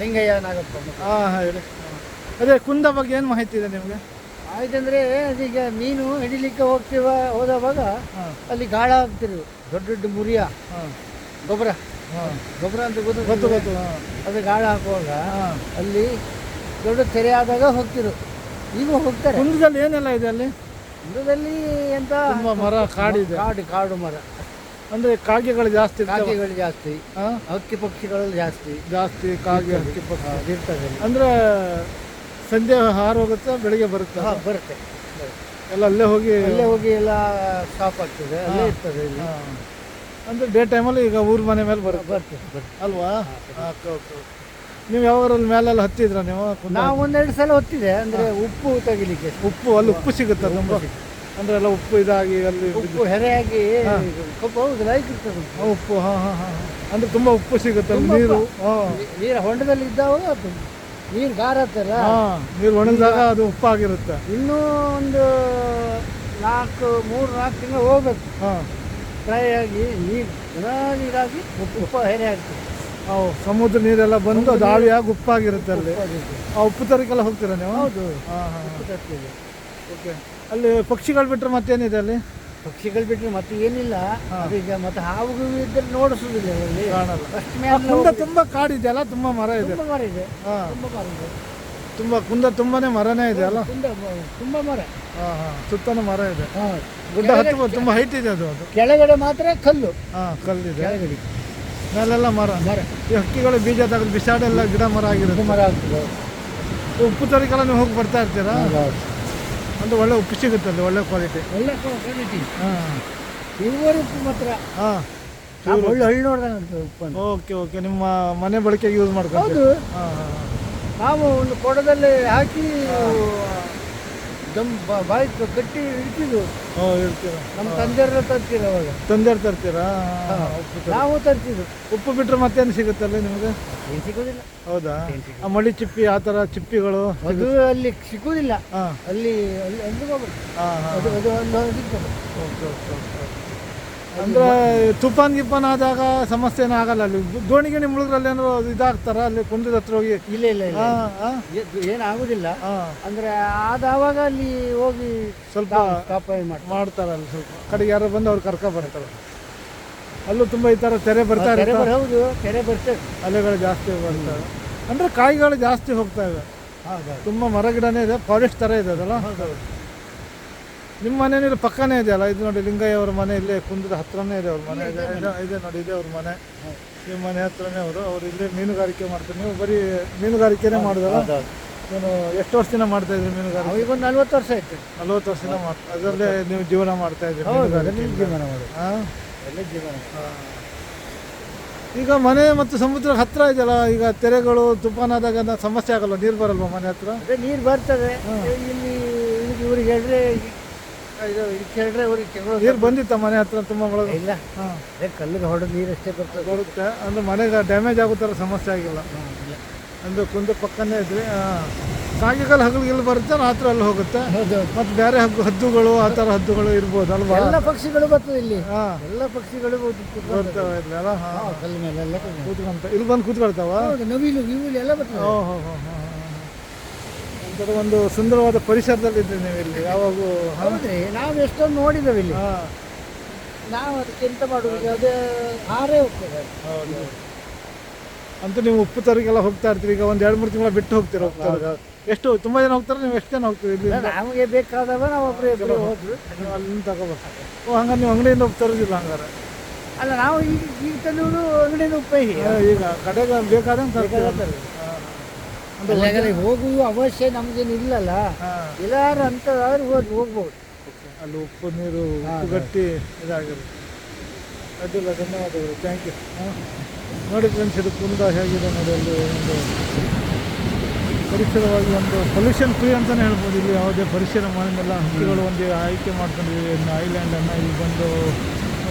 ಲಿಂಗಯ್ಯ ನಾಗಪ್ಪ. ಹಾಂ ಹೇಳಿ. ಅದೇ ಕುಂದ ಬಗ್ಗೆ ಏನು ಮಾಹಿತಿ ಇದೆ ನಿಮಗೆ? ಆಯ್ತಂದ್ರೆ ಅದೀಗ ಮೀನು ಹಿಡಿಲಿಕ್ಕೆ ಹೋಗ್ತೀವ ಹೋದವಾಗ ಅಲ್ಲಿ ಗಾಳ ಹಾಕ್ತಿರು ದೊಡ್ಡ ದೊಡ್ಡ ಮುರಿಯ. ಗೊಬ್ಬರ. ಗೊಬ್ಬರ ಅಂತ ಗೊತ್ತು. ಗೊತ್ತು ಗೊತ್ತು. ಅದು ಗಾಳ ಹಾಕುವಾಗ ಅಲ್ಲಿ ದೊಡ್ಡ ತೆರೆ ಆದಾಗ ಹೋಗ್ತಿರು. ಈಗ ಹೋಗ್ತಾರೆ. ಕುಂದದಲ್ಲಿ ಏನೆಲ್ಲ ಇದೆ ಅಲ್ಲಿ? ಕುಂದದಲ್ಲಿ ಎಂತ? ಮರ ಕಾಡಿದೆ ಕಾಡು ಕಾಡು ಮರ. ಅಂದರೆ ಕಾಗೆಗಳು ಜಾಸ್ತಿ ಇರ್ತವೆ. ಕಾಗೆಗಳು ಜಾಸ್ತಿ. ಹಕ್ಕಿ ಪಕ್ಷಿಗಳು ಜಾಸ್ತಿ. ಜಾಸ್ತಿ ಕಾಗೆ ಹಕ್ಕಿ ಪಕ್ಷಿ ಇರ್ತದೆ. ಅಂದ್ರೆ ಸಂಜೆ ಹಾರು ಹೋಗುತ್ತೆ ಬೆಳಿಗ್ಗೆ ಬರುತ್ತೆ? ಹಾ, ಬರುತ್ತೆ. ಎಲ್ಲ ಅಲ್ಲೇ ಹೋಗಿ ಅಲ್ಲೇ ಹೋಗಿ ಎಲ್ಲ ಸ್ಟಾಪ್ ಆಗ್ತದೆ ಅಲ್ಲೇ ಇರ್ತದೆ ಇಲ್ಲಿ. ಅಂದ್ರೆ ಡೇ ಟೈಮಲ್ಲಿ ಈಗ ಊರ್ ಮನೆ ಮೇಲೆ ಬರುತ್ತೆ. ಬರ್ತದೆ ಬರ್ತದೆ ಅಲ್ವಾ? ಓಕೆ ಓಕೆ ನೀವು ಮೇಲೆ ಮೇಲೆಲ್ಲ ಹತ್ತಿದ್ರ ನೀವು? ಕುಂದ? ನಾವು ಒಂದೆರಡು ಸಲ ಹೊತ್ತಿದೆ ಅಂದ್ರೆ ಉಪ್ಪು ತೆಗಿಲಿಕ್ಕೆ. ಉಪ್ಪು ಅಲ್ಲಿ ಉಪ್ಪು ಸಿಗುತ್ತೆ ತುಂಬ? ಅಂದ್ರೆ ಎಲ್ಲ ಉಪ್ಪು ಇದಾಗಿ ಅಲ್ಲಿ ಉಪ್ಪು ಹೆರೆಯಾಗಿ ಕಪ್ಪು ಹೌದು ಲೈಕ್ ಇರ್ತದೆ ಉಪ್ಪು. ಹಾಂ ಹಾಂ ಹಾಂ ಅಂದ್ರೆ ತುಂಬ ಉಪ್ಪು ಸಿಗುತ್ತೆ ನೀರು ನೀರು ಹೊಂಡದಲ್ಲಿ ಇದ್ದಾವಾಗ ಅದು ನೀರು ಗಾರತ್ತಲ್ಲ ಹಾಂ ನೀರು ಒಣಗಿದಾಗ ಅದು ಉಪ್ಪಾಗಿರುತ್ತೆ. ಇನ್ನೂ ಒಂದು ನಾಲ್ಕು ಮೂರು ನಾಲ್ಕು ತಿಂಗಳು ಹೋಗ್ಬೇಕು. ಹಾಂ. ಫ್ರೈ ಆಗಿ ನೀರು ನೀರಾಗಿ ಉಪ್ಪು ಉಪ್ಪು ಹೆರೆ ಆಗ್ತದೆ. ಅವು ಸಮುದ್ರ ನೀರೆಲ್ಲ ಬಂದು ಅದು ಆವಿಯಾಗಿ ಉಪ್ಪಾಗಿರುತ್ತೆ ಅಲ್ಲಿ. ಆ ಉಪ್ಪು ತರಕ್ಕೆಲ್ಲ ಹೋಗ್ತೀರಾ ನೀವು? ಹೌದು. ಹಾಂ ಹಾಂ. ಉಪ್ಪು ತರ್ತೇವೆ. ಓಕೆ ಅಲ್ಲಿ ಪಕ್ಷಿಗಳು ಬಿಟ್ಟರೆ ಮತ್ತೇನಿದೆ ಅಲ್ಲಿ? ಪಕ್ಷಿಗಳು ಬಿಟ್ಟರೆ ಮತ್ತೆ ಏನಿಲ್ಲ. ಈಗ ಮತ್ತೆ ಹಾವು ಇದ್ದರೆ ನೋಡಿಸೋದಿಲ್ಲ ಅಲ್ಲಿ ಕಾಣಲ್ಲ. ಫಸ್ಟ್ ಮೇಲೆ ಕುಂದ ತುಂಬ ಕಾಡಿದೆಯಲ್ಲ ತುಂಬ ಮರ ಇದೆ. ತುಂಬ ಮರ ಇದೆ. ತುಂಬ ಮರ ಇದೆ. ತುಂಬ ಕುಂದ ತುಂಬಾನೇ ಮರನೇ ಇದೆ ಅಲ್ಲ? ತುಂಬ ತುಂಬ ಮರ. ಹಾಂ ಹಾಂ. ಸುತ್ತಲೂ ಮರ ಇದೆ. ಗುಡ್ಡ ಹತ್ತಿ ತುಂಬ ಹೈಟ್ ಇದೆ ಅದು ಅದು. ಕೆಳಗಡೆ ಮಾತ್ರ ಕಲ್ಲು. ಹಾಂ ಕಲ್ಲಿದೆ. ಕೆಳಗಡೆ. ಮೇಲೆಲ್ಲ ಮರ. ಮರ. ಈ ಹಕ್ಕಿಗಳು ಬೀಜ ತಗೊಂಡು ಬಿಸಾಡೆಲ್ಲ ಗಿಡ ಮರ ಆಗಿರುತ್ತೆ. ಮರ ಆಗ್ತದೆ. ಉಪ್ಪು ತರಿಕೆಲ್ಲ ನೀವು ಹೋಗಿ ಬರ್ತಾ ಇರ್ತೀರಾ? ಅಂದ್ರೆ ಒಳ್ಳೆ ಉಪ್ಪು ಸಿಗುತ್ತೆ ಅಲ್ಲಿ ಒಳ್ಳೆ ಕ್ವಾಲಿಟಿ ಒಳ್ಳೆ ಕ್ವಾಲಿಟಿ ಹಾಂ. ಇವರು ಉಪ್ಪು ಮಾತ್ರ. ಹಾಂ. ಒಳ್ಳೆ ಹಳ್ಳಿ ನೋಡ್ದಂಗೆ ಉಪ್ಪು ಓಕೆ ಓಕೆ ನಿಮ್ಮ ಮನೆ ಬಳಕೆಗೆ ಯೂಸ್ ಮಾಡ್ಕೊಂಡು ಹಾಂ ಹಾಂ ನಾವು ಒಂದು ಕೊಡದಲ್ಲಿ ಹಾಕಿ ಬ- ಬಾಯಿ ಕಟ್ಟಿ ಇಡ್ತಿದ್ವು. ಹಾಂ ಇಡ್ತೀರ? ನಮ್ಮ ತಂದೆಯರೆಲ್ಲ ತರ್ತೀರ ಅವಾಗ. ತಂದೆರ್ ತರ್ತೀರಾ? ನಾವು ತರ್ತಿದ್ವು ಉಪ್ಪು ಬಿಟ್ಟರೆ ಮತ್ತೇನು ಸಿಗುತ್ತಲ್ಲ ನಿಮಗೆ? ಏನು ಸಿಗೋದಿಲ್ಲ. ಹೌದಾ? ಆ ಮಳಿ ಚಿಪ್ಪಿ ಆ ಥರ ಚಿಪ್ಪಿಗಳು ಅದು ಅಲ್ಲಿ ಸಿಗೋದಿಲ್ಲ. ಹಾಂ. ಅಲ್ಲಿ ಅಲ್ಲಿ ಅಲ್ಲಿ ಹೋಗ್ಬೇಕು. ಹಾಂ ಅದು ಅದು ಅಲ್ಲಿ ಸಿಗ್ತದೆ ಓಕೆ ಓಕೆ ಓಕೆ. ಅಂದ್ರೆ ತುಫಾನ್ ಗಿಫಾನ್ ಆದಾಗ ಸಮಸ್ಯೆ ಏನೂ ಆಗಲ್ಲ ಅಲ್ಲಿ. ದೋಣಿ ಗಿಣಿ ಮುಳುಗ್ರಲ್ಲಿ ಏನಾದ್ರು ಇದಾಗ್ತಾರ? ಅಲ್ಲಿ ಕುಂದದ ಹತ್ರ ಹೋಗಿ. ಇಲ್ಲ ಇಲ್ಲ ಇಲ್ಲ. ಏನಾಗುದಿಲ್ಲ ಅಂದ್ರೆ ಆದವಾಗ ಅಲ್ಲಿ ಹೋಗಿ ಸ್ವಲ್ಪ ಕಾಪಾಯಿ ಮಾಡ್ತಾರೆ. ಅಲ್ಲಿ ಸ್ವಲ್ಪ. ಕಡೆಗೆ ಯಾರು ಬಂದು ಅವ್ರು ಕರ್ಕ ಬರ್ತಾರೆ. ಅಲ್ಲೂ ತುಂಬ ಈ ಥರ ತೆರೆ ಬರ್ತಾ ಕೆರೆ ಇರುತ್ತೆ? ಬರ್ ಹೌದು ಕೆರೆ ಬರ್ತದೆ. ಅಲೆಗಳು ಜಾಸ್ತಿ ಬರ್ತವೆ ಅಂದರೆ ಕಾಯಿಗಳು ಜಾಸ್ತಿ ಹೋಗ್ತಾ ಇವೆ. ತುಂಬಾ ತುಂಬ ಮರ ಗಿಡನೇ ಇದೆ ಫಾರೆಸ್ಟ್ ಥರ ಇದೆ ಅದಲ್ಲ? ನಿಮ್ಮ ಇಲ್ಲಿ ಪಕ್ಕನೇ ಇದೆಯಲ್ಲ? ಇದು ನೋಡಿ ಲಿಂಗಯ್ಯ ಅವ್ರ ಮನೆ ಇಲ್ಲೇ ಕುಂದದ ಹತ್ರನೇ ಇದೆ ಅವ್ರ ಮನೆ. ಇದೆ ನೋಡಿ ಇದೆ ಅವ್ರ ಮನೆ. ನಿಮ್ಮ ಮನೆ ಹತ್ರನೇ ಅವರು. ಅವ್ರು ಇಲ್ಲೇ ಮೀನುಗಾರಿಕೆ ಮಾಡ್ತಾರೆ. ನೀವು ಬರೀ ಮೀನುಗಾರಿಕೆನೇ ಮಾಡೋದಲ್ಲ ನೀನು ಎಷ್ಟು ವರ್ಷದಿಂದ ಮಾಡ್ತಾ ಇದ್ರಿ ಮೀನುಗಾರಿಕೆ? ಈಗ ಒಂದು ನಲ್ವತ್ತು ವರ್ಷ ಆಯ್ತು. ನಲ್ವತ್ತು ವರ್ಷದಿಂದ ಮಾಡ್ತಾ ಅದರಲ್ಲೇ ನೀವು ಜೀವನ ಮಾಡ್ತಾ ಇದ್ರಿ ಜೀವನ ಮಾಡಿ ಹಾಂ? ಜೀವನ ಈಗ ಮನೆ ಮತ್ತು ಸಮುದ್ರ ಹತ್ರ ಇದೆಯಲ್ಲ? ಈಗ ತೆರೆಗಳು ತುಫಾನ್ ಆದಾಗ ಸಮಸ್ಯೆ ಆಗಲ್ಲ ನೀರು ಬರಲ್ವಾ ಮನೆ ಹತ್ರ? ನೀರು ಬರ್ತದೆ. ಇಲ್ಲಿ ಇವ್ರಿಗೆ ಹೇಳಿದ್ರೆ ಇದು ಇದಕ್ಕೆ ಹೇಳಿದ್ರೆ ಅವ್ರಿಗೆ ತಗೊಳ್ಳೋದು ನೀರು ಬಂದಿತ್ತ ಮನೆ ಹತ್ರ ತುಂಬ ಒಳಗೆ? ಇಲ್ಲ. ಹಾಂ. ಅದೇ ಕಲ್ಲಿಗೆ ಹೊಡೆದು ನೀರು ಅಷ್ಟೇ ಬರ್ತದೆ. ಬರುತ್ತೆ. ಅಂದ್ರೆ ಮನೆಗೆ ಡ್ಯಾಮೇಜ್ ಆಗೋ ಥರ ಸಮಸ್ಯೆ ಆಗಿಲ್ಲ. ಅಂದ್ರೆ ಕುಂದು ಪಕ್ಕನೇ ಇದ್ರಿ ಹಾಂ ಕಾಗೆಗಳು ಹಗಲಿಗೆಲ್ಲ ಬರುತ್ತೆ ರಾತ್ರಿ ಅಲ್ಲಿ ಹೋಗುತ್ತೆ. ಮತ್ತು ಬೇರೆ ಹಗ್ಗು ಹದ್ದುಗಳು ಆ ಥರ ಹದ್ದುಗಳು ಇರ್ಬೋದು ಅಲ್ವಾ? ಎಲ್ಲ ಪಕ್ಷಿಗಳು ಬರ್ತದೆ ಇಲ್ಲಿ. ಹಾಂ. ಎಲ್ಲ ಪಕ್ಷಿಗಳು. ಬರ್ತವೆ ಇಲ್ಲಿ ಹಾಂ. ಕಲ್ಲು ಮೇಲೆ ಎಲ್ಲ ಕಲ್ಲು. ಕೂತ್ಕೊಂತ ಇಲ್ಲಿ ಬಂದು ಕೂತ್ಕೊಳ್ತಾವ? ನವಿಲು ಇವಿಲು ಎಲ್ಲ ಬರ್ತವೆ ಓ ಹೋ ಹೋ ಹೋ. ಒಂಥರ ಒಂದು ಸುಂದರವಾದ ಪರಿಸರದಲ್ಲಿ ಇದ್ರಿ ನೀವು ಇಲ್ಲಿ ಯಾವಾಗೂ ಹೌದ್ರಿ ನಾವು ಎಷ್ಟೊಂದು ನೋಡಿದ್ದೇವೆ ಇಲ್ಲಿ. ಹಾಂ. ನಾವು ಅದಕ್ಕೆ ಎಂತ ಮಾಡುವುದು? ಅದೇ ಹಾರೇ ಹೋಗ್ತದೆ ಹೌದು ಅಂತೂ ನೀವು ಉಪ್ಪು ತರಗೆಲ್ಲ ಹೋಗ್ತಾ ಇರ್ತೀರಿ ಈಗ ಒಂದು ಎರಡು ಮೂರು ತಿಂಗಳ ಬಿಟ್ಟು ಹೋಗ್ತೀರ ಹೋಗ್ತಾರೆ ಎಷ್ಟು ತುಂಬ ಜನ ಹೋಗ್ತಾರೆ ನೀವು ಎಷ್ಟು ಜನ ಹೋಗ್ತೀರಿ ಇಲ್ಲಿ? ನಮಗೆ ಬೇಕಾದಾಗ ನಾವು ಒಬ್ಬರೇ ಇಬ್ರು ಹೋದ್ರು. ನೀವು ಅಲ್ಲಿಂದ ತಗೋಬೇಕು ಓ ಹಂಗಾರೆ ನೀವು ಅಂಗಡಿಯಿಂದ ಉಪ್ಪು ತರೋದಿಲ್ಲ ಹಂಗಾರೆ? ಅಲ್ಲ ನಾವು ಈಗ ಈಗ ತಂದು ಅಂಗಡಿಯಿಂದ ಉಪ್ಪು ಈಗ ಕಡೆಗೆ ಬೇಕಾದಂಗೆ ತರ್ತೀವಿ. ಅಲ್ಲಿಗೆಲ್ಲ ಹೋಗುವ ಅವಶ್ಯ ನಮ್ಗೇನು ಇಲ್ಲಲ್ಲ ಎಲ್ಲಾರು ಅಂತದಾದ್ರು ಹೋಗಿ ಹೋಗ್ಬೋದು. ಅಲ್ಲಿ ಉಪ್ಪು ನೀರು ಗಟ್ಟಿ ಇದಾಗಿರುತ್ತೆ ಅಡ್ಡಿಲ್ಲ ಧನ್ಯವಾದಗಳು. ಥ್ಯಾಂಕ್ ಯು ನೋಡಿ ಫ್ರೆಂಡ್ಸ್ ಇದು ಕುಂದ ಹೇಗಿದೆ ನೋಡಿ ಅಲ್ಲಿ ಒಂದು ಪರಿಸರವಾಗಿ ಒಂದು ಪೊಲ್ಯೂಷನ್ ಫ್ರೀ ಅಂತಲೇ ಹೇಳ್ಬೋದು. ಇಲ್ಲಿ ಯಾವುದೇ ಪರಿಸರ ಮಾಲಿನ್ಯಲ್ಲ ಹಕ್ಕಿಗಳು ಒಂದು ಆಯ್ಕೆ ಮಾಡ್ಕೊಂಡಿದ್ದೀವಿ. ಇನ್ನು ಐಲ್ಯಾಂಡನ್ನು ಇಲ್ಲಿ ಬಂದು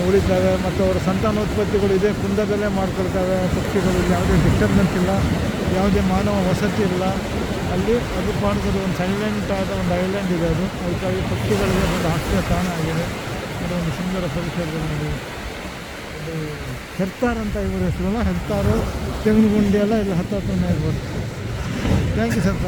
ಉಳಿತವೆ ಮತ್ತು ಅವರ ಸಂತಾನೋತ್ಪತ್ತಿಗಳು ಇದೆ, ಕುಂದದಲ್ಲೇ ಮಾಡ್ಕೊಳ್ತವೆ, ಪಕ್ಷಿಗಳು ಯಾವುದೇ ಡಿಸ್ಟರ್ಬೆನ್ಸ್ ಇಲ್ಲ, ಯಾವುದೇ ಮಾನವ ವಸತಿ ಇಲ್ಲ. ಅಲ್ಲಿ ಅದು ಕಾಣಿಸೋದು ಒಂದು ಸೈಲೆಂಟ್ ಆದ ಒಂದು ಐಲ್ಯಾಂಡ್ ಇದೆ ಅದು. ಅದಕ್ಕಾಗಿ ಪಕ್ಷಿಗಳಿಗೆ ಒಂದು ಆಶ್ರಯ ತಾಣ ಆಗಿದೆ. ಅದು ಒಂದು ಸುಂದರ ಪರಿಸರದಲ್ಲಿ ಹೆರ್ತಾರ್ ಅಂತ ಇವರು ಹೆಸರಲ್ಲ, ಹೆರ್ತಾರು ತೆಂಗಿನಗುಂಡಿ ಎಲ್ಲ ಇಲ್ಲಿ ಹತ್ತು ಹತ್ರನೇ ಇರ್ಬೋದು ಥ್ಯಾಂಕ್ ಯು ಸರ್